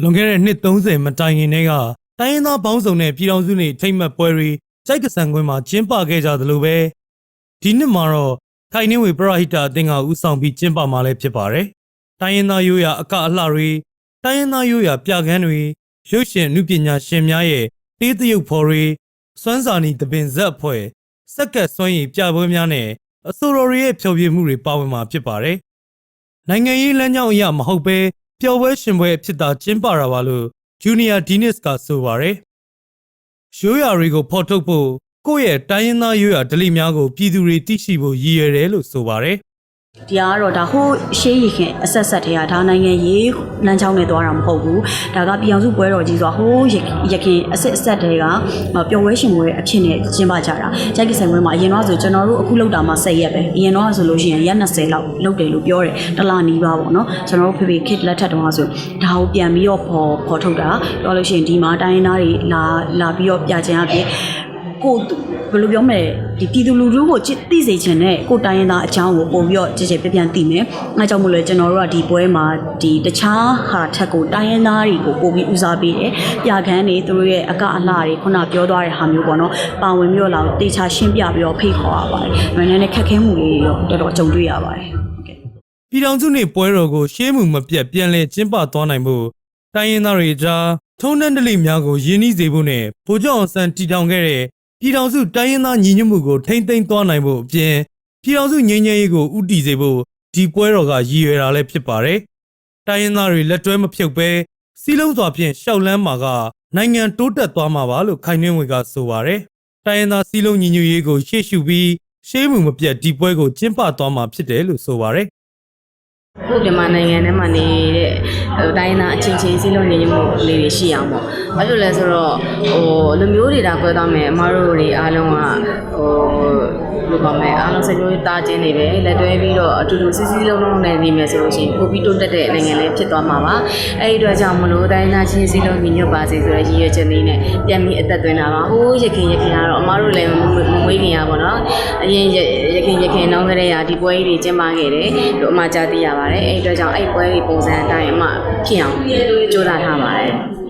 လွန်ခဲ့တဲ့နှစ်30မတိုင်ခင်တည်းကတိုင်းရင်းသားဘောင်းဆောင်တဲ့ပြည်တော်စုနေထိမ့်မှတ်ပွဲတွေစိုက်ကဆန်ကွင်းမှာကျင်းပခဲ့ကြသလိုပဲဒီနှစ်မှာတော့ခိုင်နှင်းဝေပရဟိတအသင်းကဦးဆောင်ပြီးကျင်းပမှာလည်းဖြစ်ပါတယ်။တိုင်းရင်းသားရိုးရာအကအလှတွေတိုင်းရင်းသားရိုးရာပြကန်းတွေရုပ်ရှင်အမှုပညာရှင်များရဲ့တေးသရုပ်ဖော်တွေစွမ်းစာနီတပင်ဇက်အဖွဲ့စက်ကတ်စွမ်းရည်ပြပွဲများနဲ့အဆိုတော်တွေရဲ့ဖျော်ဖြေမှုတွေပါဝင်မှာဖြစ်ပါတယ်။နိုင်ငံရေးလမ်းကြောင်းအရမဟုတ်ပဲ ပျော်ပွဲရှင်ပွဲအဖြစ်သာကျင်းပတာပါလို့ဂျူနီယာဒီနစ်ကဆိုပါရယ်ရိုးရာတွေကိုဖော်ထုတ်ဖို့ကိုယ့်ရဲ့တိုင်းရင်းသားရိုးရာဓလေ့များကိုပြည်သူတွေသိရှိဖို့ရည်ရွယ်တယ်လို့ဆိုပါရယ် ဒီကတော့ဒါဟိုးရှေးရခင်အဆက်ဆက်တည်းကဒါနိုင်ငံရေးလမ်းကြောင်းနဲ့သွားတာမဟုတ်ဘူးဒါကပြည်အောင်စုပွဲတော်ကြီးဆိုတာဟိုးရခင်အဆက်အဆက်တည်းကပျော်ပွဲရှင်ပွဲအဖြစ်နဲ့ကျင်းပကြတာကြိုက်ကိဆိုင်ပွဲမှာအရင်တော့ဆိုကျွန်တော်တို့အခုလောက်တာမှ10ရက်ပဲအရင်တော့ဆိုလို့ရှိရင်ရက်20လောက်လောက်တယ်လို့ပြောတယ်တလားနီးပါပေါ့နော်ကျွန်တော်တို့ဖေဖေခစ်လက်ထက်တုန်းကဆိုဒါကိုပြန်ပြီးတော့ပေါ်ပေါ်ထုတ်တာပြောလို့ရှိရင်ဒီမှာတိုင်းရင်းသားတွေလာလာပြီးတော့ပြချင်အပြင် ကိုဘယ်လိုပြောမလဲဒီပြည်သူလူထုကိုသိစေချင်တဲ့ကိုတိုင်းရင်းသားအကြောင်းကိုပုံပြီးတော့ကြည်ကြည်ပြပြန်သိမယ်။အဲကြောင့်မို့လဲကျွန်တော်တို့ကဒီပွဲမှာဒီတခြားဟာထက်ကိုတိုင်းရင်းသားတွေကိုပို့ပြီးဦးစားပေးတယ်။ပြခန်းတွေသူတို့ရဲ့အကအလှတွေခုနပြောသွားတဲ့ဟာမျိုးပေါ့နော်။ပါဝင်ပြီးတော့လာတေချာရှင်းပြပြီးတော့ဖိတ်ခေါ်ရပါတယ်။ဒါနဲ့လည်းခက်ခဲမှုတွေတော့တော်တော်ကြုံတွေ့ရပါတယ်။ဟုတ်ကဲ့ပြည်တော်စုနေပွဲတော်ကိုရှေးမှုမပြတ်ပြန်လည်ကျင်းပသွားနိုင်ဖို့တိုင်းရင်းသားတွေကြားထုံးတမ်းဓလေ့များကိုရင်းနှီးစေဖို့နဲ့ဗိုလ်ချုပ်အောင်ဆန်းတည်ထောင်ခဲ့တဲ့ ပြည်တော်စုတိုင်းရင်းသားညီညွတ်မှုကိုထိမ့်သိမ်းသွားနိုင်ဖို့အပြင်ပြည်တော်စုငြိမ်းချမ်းရေးကိုဥတည်စေဖို့ဒီပွဲတော်ကရည်ရွယ်တာလည်းဖြစ်ပါတယ်။တိုင်းရင်းသားတွေလက်တွဲမဖြုတ်ပဲစီးလုံးစွာဖြင့်ရှောက်လန်းမှာကနိုင်ငံတိုးတက်သွားမှာပါလို့ခိုင်နှင်းဝေကဆိုပါတယ်။တိုင်းရင်းသားစီးလုံးညီညွတ်ရေးကိုရှေ့ရှုပြီးရှေးမှုမပြတ်ဒီပွဲကိုကျင်းပသွားမှာဖြစ်တယ်လို့ဆိုပါတယ် ခုမြန်မာနိုင်ငံထဲမှာနေတဲ့ဟိုတိုင်းသားအချင်းချင်းစီးလုံးနေမှုလေးတွေရှိအောင်ပေါ့။ဘာလို့လဲဆိုတော့ဟိုလူမျိုးတွေဒါကွဲသွားမယ်အမတို့တွေအားလုံးကဟိုဘယ်လိုပါမလဲအားလုံးစိတ်ကြိုးတာချင်းနေပဲလက်တွဲပြီးတော့အတူတူစီးစီးလုံးလုံးနဲ့နေမယ်ဆိုလို့ရှိရင်ပိုပြီးတိုးတက်တဲ့နိုင်ငံလေးဖြစ်သွားမှာပါ။အဲဒီအတွက်ကြောင့်မလို့တိုင်းသားချင်းစီးလုံးညီညွတ်ပါစေဆိုတဲ့ရည်ရွယ်ချက်လေးနဲ့ပြန်ပြီးအသက်သွင်းတာပါ။ဟိုးရခင်ရခင်ကတော့အမတို့လည်းမမွေးခင်ရပါတော့။အရင်ရခင်ရခင်နှောင်းကလေးကဒီပွဲကြီးတွေကျင်းပခဲ့တယ်လို့အမကြားသိရပါတယ်။အဲဒီအတွက်ကြောင့်အဲ့ပွဲကြီးပုံစံအတိုင်းအမဖြစ်အောင်ကြိုးစားထားပါတယ်။